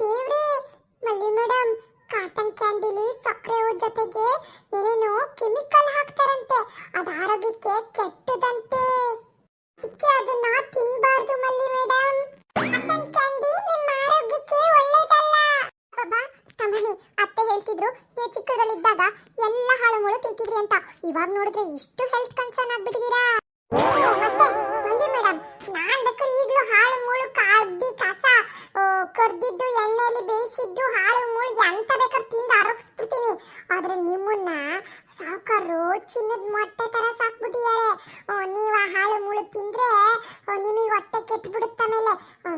ದೇವ್ರೇ, ಮಲ್ಲಿ madam cotton ಕ್ಯಾಂಡಿಲಿ ಸಕ್ಕರೆ ಜೊತೆಗೆ ಏನೇನೋ ಕೆಮಿಕಲ್ ಹಾಕ್ತಾರಂತೆ. ಅದು ಆರೋಗ್ಯಕ್ಕೆ ಕೆಟ್ಟದಂತೆ. ಅದಕ್ಕೆ ಅದನ್ನ ತಿನ್ನಬಾರ್ದು ಮಲ್ಲಿ ಮೇಡಮ್ ಕಾಟನ್ ಕ್ಯಾಂಡಿ ನಿಮ್ಮ ಆರೋಗ್ಯಕ್ಕೆ ಒಳ್ಳೇದಲ್ಲ. ಬಾಬಾ ತಮ್ಮನಿ ಅತ್ತೆ ಹೇಳ್ತಿದ್ರು, ನೀವು ಚಿಕ್ಕದಲ್ಲಿದ್ದಾಗ ಎಲ್ಲ ಹಾಳು ಮುಳು ತಿಂತಿದ್ರಿ ಅಂತ. ಇವಾಗ ನೋಡಿದ್ರೆ ಇಷ್ಟು ಹೆಲ್ತ್ ಕನ್ಸರ್ನ್ ಆಗ್ಬಿಟ್ಟಿದ್ದೀರಾ ಮತ್ತೆ ಮಲ್ಲಿ ಮೇಡಮ್ ನಾನ್ ಬೇಕಾದ್ರೆ ಈಗಲೂ ಹಾಳು ಮುಳು ಕಾರ್ಬಿ ಕರ್ದಿದ್ದು ಎಣ್ಣೆಯಲ್ಲಿ ಬೇಯಿಸಿದ್ದು ಹಾಳು ಮೂಳು ಎಂತ ಬೇಕಾದ್ರೆ ತಿಂದು ಆರೋಗಿಸ್ಬಿಡ್ತೀನಿ ಆದ್ರೆ ನಿಮ್ಮನ್ನ ಸಾವುಕಾರರು ಚಿನ್ನದ ಮೊಟ್ಟೆ ತರ ಸಾಕ್ಬಿಟ್ಟಿದ್ದಾರೆ ನೀವು ಆ ಹಾಳು ಮುಳು ತಿಂದ್ರೆ ನಿಮಗೆ ಹೊಟ್ಟೆ ಕೆಟ್ಬಿಡುತ್ತೆ ಆಮೇಲೆ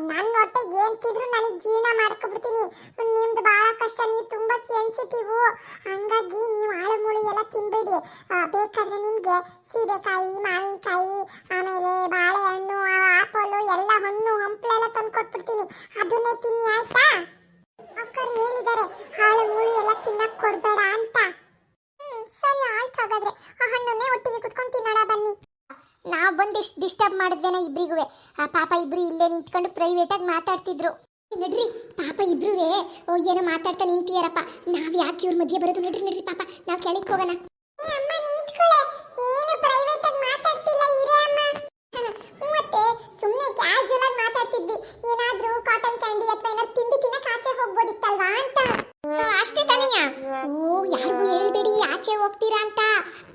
ನನ್ನ ಹೊಟ್ಟೆ ಏನ್ ತಿಂದ್ರು ನನಗೆ ಜೀರ್ಣ ಮಾಡ್ಕೊಬಿಡ್ತೀನಿ ನಿಮ್ದು ಬಹಳ ಕಷ್ಟ ನೀವು ತುಂಬಾ ಸೆನ್ಸಿಟಿವ್ ಹಂಗಾಗಿ ನೀವು ಹಾಳು ಮುಳು ಆ, ಬೇಕಾದ್ರೆ ನಿಮ್ಗೆ ಸೀಬೆಕಾಯಿ ಮಾವಿನಕಾಯಿ ಆಮೇಲೆ ಬಾಳೆಹಣ್ಣು ಆಪಲು ಎಲ್ಲ ಹಣ್ಣು ಹಂಪಲೆಲ್ಲ ತಂದು ಕೊಟ್ಬಿಡ್ತೀನಿ ಅದನ್ನೇ ತಿನ್ನಿ ಆಯ್ತಾ? ಅಕ್ಕರು ಹೇಳಿದ್ದಾರೆ ಹಾಳು ಮುಳು ಎಲ್ಲ ತಿನ್ನಕ್ ಕೊಡ್ಬೇಡ ಅಂತ. ಹ್ಮ್ ಸರಿ ಆಯ್ತು ಹಾಗಾದ್ರೆ. ಆ ಹಣ್ಣನ್ನೇ ಒಟ್ಟಿಗೆ ಕುತ್ಕೊಂಡು ತಿನ್ನೋಣ ಬನ್ನಿ. ನಾವು ಬಂದು ಎಷ್ಟು ಡಿಸ್ಟರ್ಬ್ ಮಾಡಿದ್ವೇನ ಇಬ್ರಿಗೂ ಆ ಪಾಪ ಇಬ್ರು ಇಲ್ಲೇ ನಿಂತ್ಕೊಂಡು ಪ್ರೈವೇಟ್ ಆಗಿ ಮಾತಾಡ್ತಿದ್ರು. ನಡ್ರಿ ಪಾಪ ಇಬ್ರು ಏನೋ ಮಾತಾಡ್ತಾ ನಿಂತಿಯಾರಪ್ಪ. ನಾವು ಯಾಕೆ ಇವ್ರ ಮಧ್ಯೆ ಬರೋದು? ನಡ್ರಿ ನಡ್ರಿ ಪಾಪ. ನಾವು ಕೆಳಕ್ಕೆ ಹೋಗೋಣ ಅಮ್ಮ ನಿಂತ್ಕೊಳ್ಳೆ ಏನು ಪ್ರೈವೇಟ್ ಆಗಿ ಮಾತಾಡ್ತಿಲ್ಲ ಇರೇ ಅಮ್ಮ ಮತ್ತೆ ಸುಮ್ಮನೆ ಕ್ಯಾಶುಯಲ್ ಆಗಿ ಮಾತಾಡ್ತಿದ್ವಿ ಏನಾದ್ರೂ ಕಾಟನ್ ಕ್ಯಾಂಡಿ ಅಥವಾ ಏನಾದ್ರು ತಿಂಡಿ ತಿನ್ನಕ್ ಆಚೆ ಹೋಗ್ಬೋದಿತ್ತಲ್ವಾ ಅಂತ ಅಷ್ಟೇ ತಾನೆಯ ಓ ಯಾರಿಗೂ ಹೇಳ್ಬೇಡಿ ಆಚೆ ಹೋಗ್ತೀರಾ ಅಂತ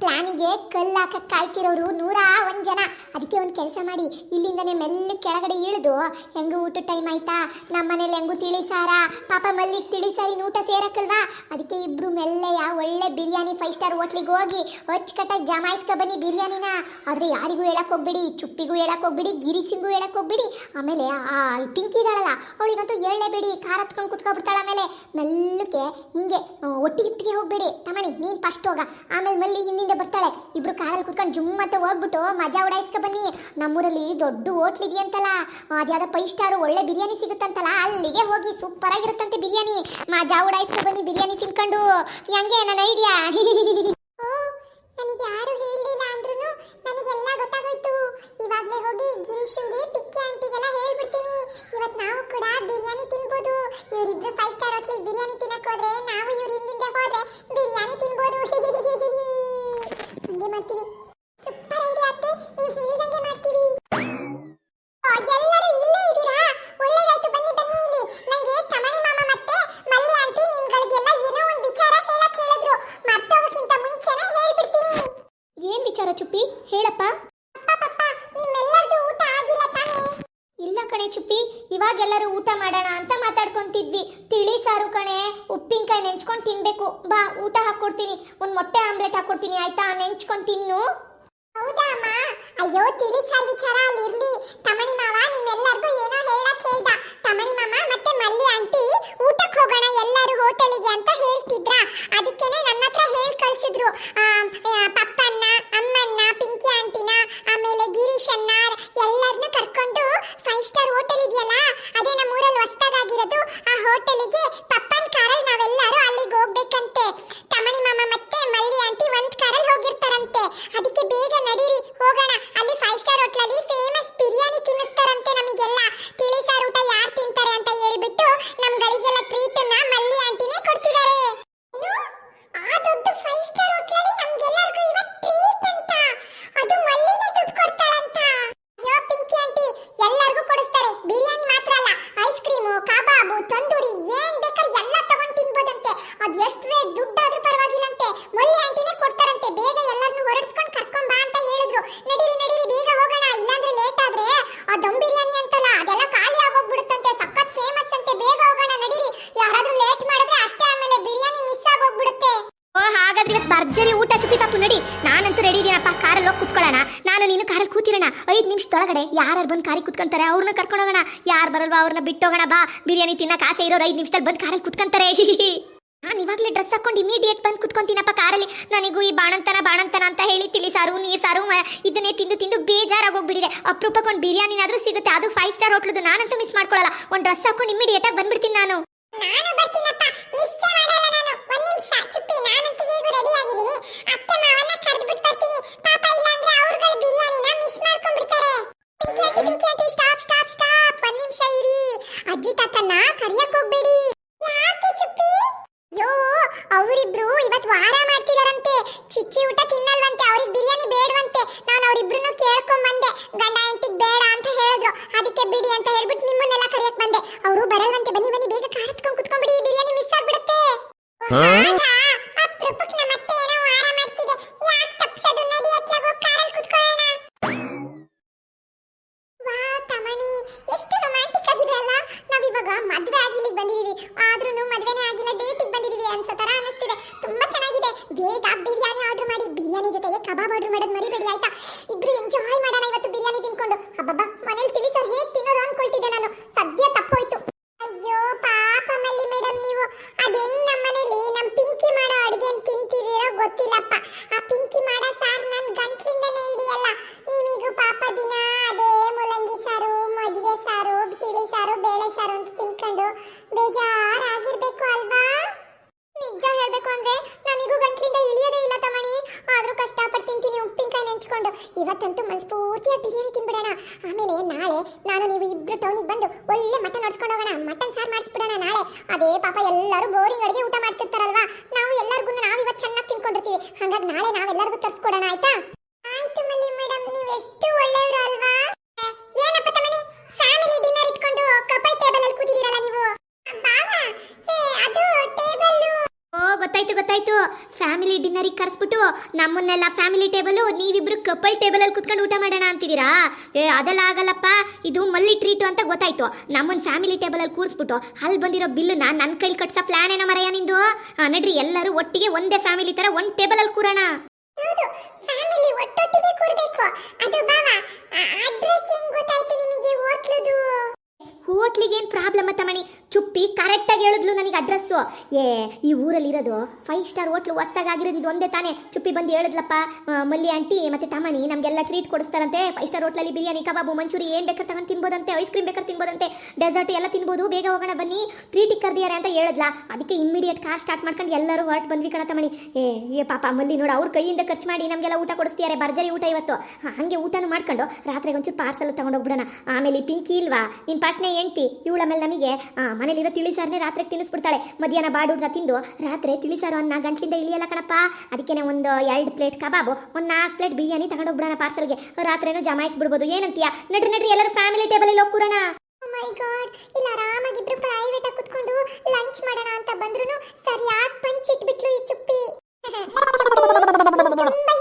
ಪ್ಲಾನಿಗೆ ಕಲ್ಲು ಹಾಕಕ್ ಕಾಯ್ತಿರೋರು ನೂರ ಒಂದು ಜನ. ಅದಕ್ಕೆ ಒಂದು ಕೆಲಸ ಮಾಡಿ, ಇಲ್ಲಿಂದನೇ ಮೆಲ್ಲ ಕೆಳಗಡೆ ಇಳಿದು, ಹೆಂಗು ಊಟ ಟೈಮ್ ಆಯ್ತಾ? ನಮ್ಮ ಮನೇಲಿ ಹೆಂಗು ತಿಳಿಸಾರ ಪಾಪ ಮಲ್ಲಿಗೆ ತಿಳಿ ಸಾರಿನ ಊಟ ಸೇರಕ್ಕಲ್ವಾ ಅದಕ್ಕೆ ಇಬ್ರು ಮೆಲ್ಲೆಯ ಒಳ್ಳೆ ಬಿರಿಯಾನಿ ಫೈವ್ ಸ್ಟಾರ್ ಹೋಟ್ಲಿಗೆ ಹೋಗಿ ಅಚ್ಚುಕಟ್ಟಾಗಿ ಜಮಾಯಿಸ್ಕೊ ಬನ್ನಿ ಬಿರಿಯಾನಿನ. ಆದ್ರೆ ಯಾರಿಗೂ ಹೇಳಕ್ಕೆ ಹೋಗ್ಬೇಡಿ, ಚುಪ್ಪಿಗೂ ಹೇಳಕ್ಕೆ ಹೋಗ್ಬೇಡಿ ಗಿರಿಸಿಂಗೂ ಹೇಳಕ್ ಹೋಗ್ಬೇಡಿ. ಆಮೇಲೆ ಆ ಪಿಂಕಿ ಇದಾಳಲ್ಲ, ಅವಳಿಗಂತೂ ಹೇಳಲೇಬೇಡಿ ಕಾರ್ ಹತ್ಕೊಂಡು ಕುತ್ಕೊಬಿಡ್ತಾಳೆ ಆಮೇಲೆ. ಮೆಲ್ಲಕ್ಕೆ ಹಿಂಗೆ, ಒಟ್ಟಿಗೆ ಹೋಗ್ಬೇಡಿ. ತಮಣಿ ನೀನ್ ಫಸ್ಟ್ ಹೋಗ. ಆಮೇಲೆ ಮಲ್ಲಿ ಹಿಂದಿಂದ ಬರ್ತಾಳೆ. ಇಬ್ರು ಕಾರಲ್ಲಿ ಕುತ್ಕೊಂಡು ಜುಮ್ ಅಂತ ಹೋಗ್ಬಿಟ್ಟು ಮಜಾ ಉಡಾಯಿಸ್ಕೊ ಬನ್ನಿ. ನಮ್ಮೂರಲ್ಲಿ ದೊಡ್ಡ ಹೋಟ್ಲ್ ಇದೆಯಂತಲ್ಲ. ಅದ್ಯಾವುದೋ ಫೈವ್ ಸ್ಟಾರ್ ಒಳ್ಳೆ ಬಿರಿಯಾನಿ ಸಿಗುತ್ತಂತಲ್ಲ. ಅಲ್ಲಿಗೆ ಹೋಗಿ ಸೂಪರ್ ಆಗಿರುತ್ತಂತೆ ಬಿರಿಯಾನಿ. ಮಜಾ ಉಡಾಯಿಸ್ಕೊ ಬನ್ನಿ ಬಿರಿಯಾನಿ ತಿನ್ಕೊಂಡು. ಹೆಂಗೆ ನನ್ನ ಐಡಿಯಾ ನನಗೆ ಯಾರು ಹೇಳಲಿಲ್ಲ ಅಂದ್ರೂ ಗೊತ್ತಾಗೋಯ್ತು. ಇವಾಗಲೇ ಹೋಗಿ ಗಿರೀಶನ್ಗೆ ಪಿಕ್ಕಿ ಹೇಳ್ಬಿಡ್ತೀನಿ. ಇವತ್ತು ನಾವು ಕೂಡ ಬಿರಿಯಾನಿ ತಿನ್ಬೋದು. ಇವರಿಬ್ರು ಫೈವ್ ಸ್ಟಾರ್ ಹೋಟ್ಲಿಗೆ ಬಿರಿಯಾನಿ ತಿನ್ನಕ್ಕೆ ಹೋದ್ರೆ, ನಾವು ಇವ್ರ ಹಿಂದಿಂದೆ ಹೋದ್ರೆ ಬಿರಿಯಾನಿ ತಿನ್ಬೋದು ಹಂಗೆ ಮಾಡ್ತೀನಿ ಸೂಪರ್ ಐಡಿಯಾ ಅತ್ತೆ ನೀವು ಹೇಳಿದಂಗೆ ಮಾಡ್ತೀವಿ ಆ, ಎಲ್ಲರೂ ಇಲ್ಲೇ ಇದ್ದೀರಾ ಒಳ್ಳೇದಾಯ್ತು ಬನ್ನಿ ಬನ್ನಿ ಇಲ್ಲಿ ನಂಗೆ ತಮಣಿ ಮಾಮ ಮತ್ತೆ ಮಲ್ಲಿ ಆಂಟಿ ನಿಮ್ಗಳಿಗೆಲ್ಲ ಏನೋ ಒಂದು ವಿಚಾರ ಹೇಳಕ್ ಹೇಳಿದ್ರು ಮರ್ತೋಗಕ್ಕಿಂತ ಮುಂಚೆನೆ ಹೇಳ್ಬಿಡ್ತೀನಿ ಏನ್ ವಿಚಾರ ಚುಪ್ಪಿ ಹೇಳಪ್ಪ ಪಪ್ಪ ನಿಮ್ಮೆಲ್ಲರದು ಊಟ ಆಗಿಲ್ಲ ತಾನೇ ಇಲ್ಲ ಕಣೆ ಚುಪ್ಪಿ ಇವಾಗೆಲ್ಲರೂ ಊಟ ಮಾಡೋಣ ಅಂತ ಮಾತಾಡ್ಕೊಂತಿದ್ವಿ ತಿಳಿ ಸಾರು ಕಣೆ ಉಪ್ಪಿನಕಾಯಿ ನೆಂಚ್ಕೊಂಡು ತಿನ್ಬೇಕು ಬಾ ಊಟ ಒಂದು ಮೊಟ್ಟೆ ಆಮ್ಲೆಟ್ ಹಾಕೊಡ್ತೀನಿ, ಆಯ್ತಾ? ನೆಂಚ್ಕೊಂಡು ತಿನ್ನು. ಹೌದಾ, ಅಮ್ಮ? ಅಯ್ಯೋ, ತಿಳಿ ಸಾರ್, ವಿಚಾರ ಅಲ್ಲಿರ್ಲಿ ತಮಣಿ ಮಾವ ನಿಮ್ಮೆಲ್ಲರಿಗೂ ಏನೋ ಹೇಳಕ್ ಹೇಳ್ದ. ತಮಣಿ ಮಾಮ ಮತ್ತೆ ಮಲ್ಲಿ ಆಂಟಿ ಊಟಕ್ಕೆ ಹೋಗೋಣ ಎಲ್ಲರೂ ಹೋಟೆಲಿಗೆ ಅಂತ ಹೇಳ್ತಿದ್ರ? ಅದಕ್ಕೇನೆ ನನ್ನ ಹತ್ರ ಹೇಳಿ ಕಳ್ಸಿದ್ರು ಆ, ಆ, ಪಪ್ಪನ್ನ ಅಮ್ಮನ್ನ ಪಿಂಕಿ ಆಂಟಿನ ಆಮೇಲೆ ಗಿರೀಶ್ ಅಣ್ಣ ಎಲ್ಲರನ್ನ ಕರ್ಕೊಂಡು ಫೈವ್ ಸ್ಟಾರ್ ಹೋಟೆಲ್ ಇದೆಯಲ್ಲ ಅದೇ ನಮ್ಮ ಊರಲ್ಲಿ ಹೊಸ್ದಾಗಿರೋದು ಆ ಹೋಟೆಲಿಗೆ ಪಪ್ಪನ್ ಕಾರಲ್ಲಿ ನಾವೆಲ್ಲರೂ ಅಲ್ಲಿಗೆ ಹೋಗ್ಬೇಕಂತೆ ತಮಣಿ ಮಾಮ ಮತ್ತೆ ಮಲ್ಲಿ ಆಂಟಿ ಒಂದ್ ಕಾರಲ್ಲಿ ಹೋಗಿರ್ತಾರಂತೆ ಅದಕ್ಕೆ ಬೇಗ ನಡೀರಿ ಹೋಗೋಣ ಅಲ್ಲಿ ಫೈವ್ ಸ್ಟಾರ್ ಹೋಟ್ಲಲ್ಲಿ ಫೇಮಸ್ ಬಿರಿಯಾನಿ ತಿನ್ನಿಸ್ತಾರಂತೆ ನಮಗೆಲ್ಲ ತಿಳಿ ಸಾರು ಊಟ ಯಾರು ತಿಂತಾರೆ ಅಂತ ಹೇಳ್ಬಿಟ್ಟು ನಮ್ಗಳಿಗೆಲ್ಲ ಟ್ರೀಟ್ ಅನ್ನ ಮಲ್ಲಿ ಆಂಟಿನೇ ಕೊಡ್ತಿದ್ದಾರೆ ಆ ದೊಡ್ಡ ಫೈವ್ ಸ್ಟಾರ್ ಹೋಟ್ಲಲ್ಲಿ ನಮ್ಗೆಲ್ಲರಿಗೂ ಇವತ್ತು ಟ್ರೀಟ್ ಅಂತ ಅದು ಮಲ್ಲಿನೇ ದುಡ್ಡು ಕೊಡ್ತಾಳಂತ ಅಯ್ಯೋ ಪಿಂಕಿ ಆಂಟಿ ಎಲ್ಲರಿಗೂ ಕೊಡಿಸ್ತಾರೆ ಬಿರಿಯಾನಿ ಮಾತ್ರ ಅಲ್ಲ ಐಸ್ ಕ್ರೀಮು ಕಬಾಬು ತಂದೂರಿ ಏನ್ ಬೇಕಾದ್ರೆ ಎಲ್ಲ ತಗೊಂಡ್ ತಿನ್ಬೋದಂತೆ ಅದ್ ಎಷ್ಟು ರೇಟ್ ದುಡ್ಡಾದ್ರೂ ಪರವಾಗಿಲ್ಲಂತೆ ಮಲ್ಲಿ ಆಂಟಿನೇ ಕೊಡ್ತಾರಂತೆ ಬೇಗ ಎಲ್ಲರನ್ನು ಹೊರಡಿಸ್ಕೊಂಡು ಕರ್ಕೊಂಡ್ ಬಾ ಅಂತ ಹೇಳಿದ್ರು ನಡೀರಿ ನಡೀರಿ ಬೇಗ ಹೋಗೋಣ ಇಲ್ಲಾಂದ್ರೆ ಲೇಟ್ ಆದ್ರೆ ಆ ದಮ್ ಬಿರಿಯಾನಿ ಅಂತಲ್ಲ, ಅದೆಲ್ಲ ಖಾಲಿ ಆಗೋಗ್ಬಿಡುತ್ತಂತೆ, ಸಖತ್ ಫೇಮಸ್ ಅಂತೆ, ಬೇಗ ಹೋಗೋಣ, ನಡೀರಿ. ಯಾರಾದ್ರೂ ಲೇಟ್ ಮಾಡಿದ್ರೆ ಅಷ್ಟೇ ಆಮೇಲೆ ಬಿರಿಯಾನಿ ಮಿಸ್ ಆಗೋಗ್ಬಿಡುತ್ತೆ. ಓ, ಹಾಗಾದ್ರೆ ಇವತ್ತು ಭರ್ಜರಿ ಊಟ ಚುಪ್ಪಿ ಪಾಪು ನಡಿ. ನಾನಂತೂ ರೆಡಿ ಇದೀನಪ್ಪ, ಕಾರಲ್ಲಿ ಹೋಗಿ ಕುತ್ಕೊಳ್ಳೋಣ. ನಾನು ನೀನು ಕಾರಲ್ಲಿ ಕೂತಿರೋಣ. ಐದು ನಿಮಿಷದೊಳಗಡೆ ಯಾರು ಬಂದು ಕಾರಿಗೆ ಕುತ್ಕೊಂತಾರೆ, ಅವ್ರನ್ನ ಕರ್ಕೊಂಡು ಹೋಗೋಣ. ಯಾರು ಬರಲ್ವಾ ಅವ್ರನ್ನ ಬಿಟ್ಟು ಹೋಗೋಣ ಬಾ. ಬಿರಿಯಾನಿ ತಿನ್ನಕ್ಕೆ ಆಸೆ ಇರೋರು ಐದು ನಿಮಿಷದಲ್ಲಿ ಬಂದು ಕಾರಲ್ಲಿ ಕುತ್ಕೊಂತಾರೆ. ನಾನು ಇವಾಗಲೇ ಡ್ರೆಸ್ ಹಾಕೊಂಡು ಇಮಿಡಿಯೇಟ್ ಬಂದು ಕುತ್ಕೊಂತೀನಪ್ಪ ಕಾರಲ್ಲಿ. ನನಗೂ ಈ ಬಾಣಂತನ ಬಾಣಂತನ ಅಂತ ಹೇಳಿ ತಿಳಿ ಸಾರು ನೀರು ಸಾರು ಇದನ್ನೇ ತಿಂದು ತಿಂದು ಬೇಜಾರಾಗೋಗ್ಬಿಟ್ಟಿದೆ ಅಪ್ರೂಪಕ್ಕೆ ಒಂದು ಬಿರಿಯಾನಿನಾದರೂ ಸಿಗುತ್ತೆ, ಅದು ಫೈವ್ ಸ್ಟಾರ್ ಹೋಟ್ಲದು ನಾನಂತೂ ಮಿಸ್ ಮಾಡ್ಕೊಳ್ಳಲ್ಲ ಒಂದು ಡ್ರೆಸ್ ಹಾಕೊಂಡು ಇಮಿಡಿಯೇಟ್ ಆಗಿ ಬಂದ್ಬಿಡ್ತೀನಿ ನಾನು. ಅಜ್ಜಿ ನಾನು ಬರ್ತೀನಪ್ಪ ಅವರಿಬ್ರು ಇವತ್ತು ವಾರ ಮಾಡ್ತಿದಾರಂತೆ. ಚಿಚ್ಚಿ ಊಟ ತಿನ್ನಲ್ವಂತೆ ಅವ್ರಿಗೆ ಬಿರಿಯಾನಿ ಬೇಡವಂತೆ. ನಾನು ಅವರಿಬ್ರು ಕೇಳ್ಕೊಂಡ್ ಬಂದೆ ಗಂಡ ಹೆಂಡತಿಗೆ ಬೇಡ ಅಂತ ಹೇಳಿದ್ರು. ಅದಕ್ಕೆ ಬಿಡಿ ಅಂತ ಹೇಳ್ಬಿಟ್ಟು ನಿಮ್ಮನ್ನೆಲ್ಲ ಕರೆಯಕ್ ಬಂದೆ. ಅವರು ಬರಲ್ವಂತೆ ಬನ್ನಿ ಬನ್ನಿ ಬೇಗ ಕಾರ್ ಹತ್ಕೊಂಡ್ ಕುತ್ಕೊಂಡ್ಬಿಡಿ ಬಿರಿಯಾನಿ ಮಿಸ್ ಆಗ್ಬಿಡುತ್ತೆ. ಬಿರಿಯಾನಿ ಆರ್ಡರ್ ಮಾಡಿ. ಬಿರಿಯಾನಿ ಜೊತೆಗೆ ಕಬಾಬ್ ಆರ್ಡರ್ ಮಾಡೋದು ಮರಿಬೇಡಿ ಆಯ್ತಾ ಇಬ್ರು ಎಂಜಾಯ್ ಮಾಡೋಣ ಇವತ್ತು ಬಿರಿಯಾನಿ ತಿನ್ಕೊಂಡು ಹಬ್ಬಬ್ಬ ಮನೇಲಿ ತಿಳಿಸೋರು ಹೇಗೆ ತಿನ್ನೋದು ಅನ್ಕೊಳ್ತಿದ್ದೆ ನಾನು ಸದ್ಯ ತಪ್ಪೋಯ್ತು ಅಯ್ಯೋ ಪಾಪ ಮಲ್ಲಿ ಮೇಡಮ್ ನೀವು ಅದ್ ಹೆಂಗ್ ನಮ್ಮನೇಲಿ ನಮ್ ಪಿಂಕಿ ಮಾಡೋ ಅಡ್ಗೆ ತಿಂತಿದ್ದೀರೋ ಗೊತ್ತಿಲ್ಲಪ್ಪ ಆ ಪಿಂಕಿ ಮಾಡೋ ಸಾರ್ ನನ್ ಗಂಟ್ಲಿಂದನೇ ಹಿಡಿಯಲ್ಲ ನೀವೀಗ ಪಾಪ ದಿನ ಅದೇ ಮುಲ್ಲಂಗಿ ಸಾರು ಮಜ್ಜಿಗೆ ಸಾರು ತಿಳಿ ಸಾರು ಬೇಳೆ ಸಾರು ಅಂತ ತಿನ್ಕೊಂಡು ಬೇಜಾರಾಗಿರ್ಬೇಕು ಅಲ್ವಾ ನಿಜ ಹೇಳ್ಬೇಕು ಅಂದ್ರೆ ನನಗೂ ಗಂಟ್ಲಿಂದ ಇಳಿಯೋದೇ ಇಲ್ಲ ತಮಣಿ ಆದ್ರೂ ಕಷ್ಟಪಟ್ಟು ತಿಂತೀನಿ ಉಪ್ಪಿನಕಾಯಿ ನೆಂಚ್ಕೊಂಡು ಇವತ್ತಂತೂ ಮನಸ್ಫೂರ್ತಿಯಾಗಿ ಬಿರಿಯಾನಿ ತಿನ್ಬಿಡೋಣ. ಆಮೇಲೆ ನಾಳೆ ನಾನು ನೀವು ಇಬ್ರು ಟೌನಿಗೆ ಬಂದು ಒಳ್ಳೆ ಮಟನ್ ನಡ್ಸ್ಕೊಂಡು ಹೋಗೋಣ. ಮಟನ್ ಸಾರು ಮಾಡಿಸ್ಬಿಡೋಣ ನಾಳೆ. ಅದೇ ಪಾಪ ಎಲ್ಲರೂ ಬೋರಿಂಗ್ ಅಡುಗೆ ಊಟ ಮಾಡ್ತಿರ್ತಾರಲ್ವಾ? ನಾವು ಎಲ್ಲರಿಗೂ ನಾವು ಇವತ್ತು ಚೆನ್ನಾಗಿ ತಿನ್ಕೊಂಡಿರ್ತೀವಿ. ಹಾಗಾಗಿ ನಾಳೆ ನಾವೆಲ್ಲರಿಗೂ ತರಿಸ್ಕೊಡೋಣ, ಆಯ್ತಾ? ಆಯ್ತು ಮಲ್ಲಿ ಮೇಡಮ್ ನೀವು ಎಷ್ಟು ಒಳ್ಳೆಯವರು ಅಲ್ವಾ ಏ, ಏನಪ್ಪ ತಮಣಿ ಫ್ಯಾಮಿಲಿ ಡಿನ್ನರ್ ಇಟ್ಕೊಂಡು ಕಪಲ್ ಟೇಬಲ್ ಅಲ್ಲಿ ಕೂತಿದ್ದೀರಲ್ಲ ನೀವು ಬಾವಾ ಹೇ ಅದು ಟೇಬಲ್ ಓ ಗೊತ್ತಾಯ್ತು ಗೊತ್ತಾಯ್ತು ಫ್ಯಾಮಿಲಿ ಡಿನ್ನರಿಗೆ ಕರೆಸ್ಬಿಟ್ಟು ನಮ್ಮನ್ನೆಲ್ಲ ಫ್ಯಾಮಿಲಿ ಟೇಬಲು ನೀವಿಬ್ರು ಕಪಲ್ ಟೇಬಲಲ್ಲಿ ಕುತ್ಕೊಂಡು ಊಟ ಮಾಡೋಣ ಅಂತಿದ್ದೀರಾ? ಏ, ಅದೆಲ್ಲ ಆಗಲ್ಲಪ್ಪ. ಇದು ಮಲ್ಲಿ ಟ್ರೀಟು ಅಂತ ಗೊತ್ತಾಯ್ತು. ನಮ್ಮನ್ನ ಫ್ಯಾಮಿಲಿ ಟೇಬಲಲ್ಲಿ ಕೂರಿಸ್ಬಿಟ್ಟು ಅಲ್ಲಿ ಬಂದಿರೋ ಬಿಲ್ಲನ್ನ ನನ್ನ ಕೈಲಿ ಕಟ್ಸೋ ಪ್ಲಾನ್ ಏನೋ ಮರೆಯ ನಿಂದು? ನಡ್ರಿ, ಎಲ್ಲರೂ ಒಟ್ಟಿಗೆ ಒಂದೇ ಫ್ಯಾಮಿಲಿ ಥರ ಒಂದು ಟೇಬಲಲ್ಲಿ ಕೂರೋಣ. ಫ್ಯಾಮಿಲಿ ಒಟ್ಟೊಟ್ಟಿಗೆ ಕೂರ್ಬೇಕು. ಅದು ಬಾವಾ ಅಡ್ರೆಸ್ ಹೆಂಗ್ ಗೊತ್ತಾಯ್ತು ನಿಮಗೆ? ಹೋಟ್ಲದು. ಹೋಟ್ಲಿಗೆ ಏನು ಪ್ರಾಬ್ಲಮ್ ಮಣಿ? ಚುಪ್ಪಿ ಕರೆಕ್ಟಾಗಿ ಹೇಳಿದ್ಲು ನನಗೆ ಅಡ್ರೆಸ್ಸು ಏ, ಈ ಊರಲ್ಲಿರೋದು ಫೈವ್ ಸ್ಟಾರ್ ಹೋಟ್ಲು ಹೊಸ್ದಾಗಿ ಆಗಿರೋದು ಇದು ಒಂದೇ ತಾನೇ. ಚುಪ್ಪಿ ಬಂದು ಹೇಳಿದ್ಲಪ್ಪ ಮಲ್ಲಿ ಆಂಟಿ ಮತ್ತೆ ತಮಣಿ ನಮಗೆಲ್ಲ ಟ್ರೀಟ್ ಕೊಡಿಸ್ತಾರಂತೆ. ಫೈವ್ ಸ್ಟಾರ್ ಹೋಟ್ಲಲ್ಲಿ ಬಿರಿಯಾನಿ, ಕಬಾಬು, ಮಂಚೂರಿ ಏನು ಬೇಕಾದ್ರೆ ತಗೊಂಡು ತಿನ್ಬೋದಂತೆ? ಐಸ್ ಕ್ರೀಮ್ ಬೇಕಾದ್ರೆ ತಿನ್ಬೋದಂತೆ? ಡೆಸರ್ಟ್ ಎಲ್ಲ ತಿನ್ಬೋದು. ಬೇಗ ಹೋಗೋಣ ಬನ್ನಿ. ಟ್ರೀಟಿಗೆ ಕರ್ದಿದ್ದಾರೆ ಅಂತ ಹೇಳಿದ್ಲ. ಅದಕ್ಕೆ ಇಮ್ಮಿಡಿಯೇಟ್ ಕಾರ್ ಸ್ಟಾರ್ಟ್ ಮಾಡ್ಕೊಂಡು ಎಲ್ಲರೂ ಹೊರಟು ಬಂದ್ವಿ ಕಣ ತಮಣಿ ಏ ಏ, ಪಾಪ ಮಲ್ಲಿ ನೋಡು, ಅವ್ರ ಕೈಯಿಂದ ಖರ್ಚು ಮಾಡಿ ನಮಗೆಲ್ಲ ಊಟ ಕೊಡಿಸ್ತಿದ್ದಾರೆ. ಭರ್ಜರಿ ಊಟ ಇವತ್ತು. ಹಾಗೆ ಊಟನೂ ಮಾಡ್ಕೊಂಡು ರಾತ್ರಿಗೆ ಒಂಚೂರು ಪಾರ್ಸಲ್ ತಗೊಂಡೋಗ್ಬಿಡೋಣ ಆಮೇಲೆ ಪಿಂಕಿ ಇಲ್ವಾ? ನಿನ್ನ ಪಾಶ್ನೆ ಹೆಂಡ್ತಿ, ಇವಳ ಮೇಲೆ ನಮಗೆ ಮನೇಲಿರೋ ತಿಳಿಸಾರನ್ನೇ ರಾತ್ರಿಗೆ ತಿನ್ನಿಸ್ಬಿಡ್ತಾಳೆ. ಮಧ್ಯಾಹ್ನ ಬಾಡೂಡ್ರ ತಿಂದು, ರಾತ್ರಿ ತಿಳಿಸಾರು ಅನ್ನ ಗಂಟ್ಲಿಂದ ಇಳಿಯಲ್ಲ ಕಣಪ್ಪ. ಅದಕ್ಕೇನೆ ಒಂದು ಎರಡು ಪ್ಲೇಟ್ ಕಬಾಬು, ಒಂದು ನಾಲ್ಕು ಪ್ಲೇಟ್ ಬಿರಿಯಾನಿ ತಗೊಂಡೋಗ್ಬಿಡೋಣ ಪಾರ್ಸಲ್ಗೆ. ರಾತ್ರಿನೂ ಜಮಾಯಿಸ್ಬಿಡ್ಬೋದು. ಏನಂತೀಯ? ನಡ್ರಿ ನಡ್ರಿ, ಎಲ್ಲರೂ ಫ್ಯಾಮಿಲಿ ಟೇಬಲಲ್ಲಿ ಹೋಗಿ ಕೂರೋಣ ಮೈ ಗಾಡ್ ಇಲ್ಲ ಆರಾಮಾಗಿ ಇಬ್ರು ಪ್ರೈವೇಟ್ ಕುತ್ಕೊಂಡು ಲಂಚ್ ಮಾಡೋಣ ಅಂತ ಬಂದ್ರು ಸರಿಯಾಗಿ ಪಂಚ್ ಇಟ್ಬಿಟ್ಲು ಈ ಚುಪ್ಪಿ.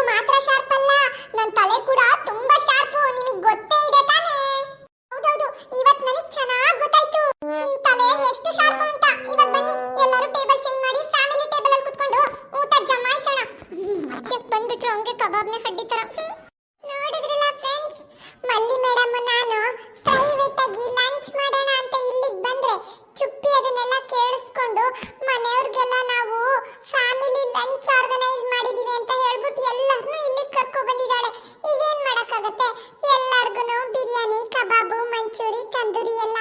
ಮಾತ್ರ ಶಾರ್ಪ್ ತಂದೂರಿ ಎಲ್ಲ ಆರ್ಡರ್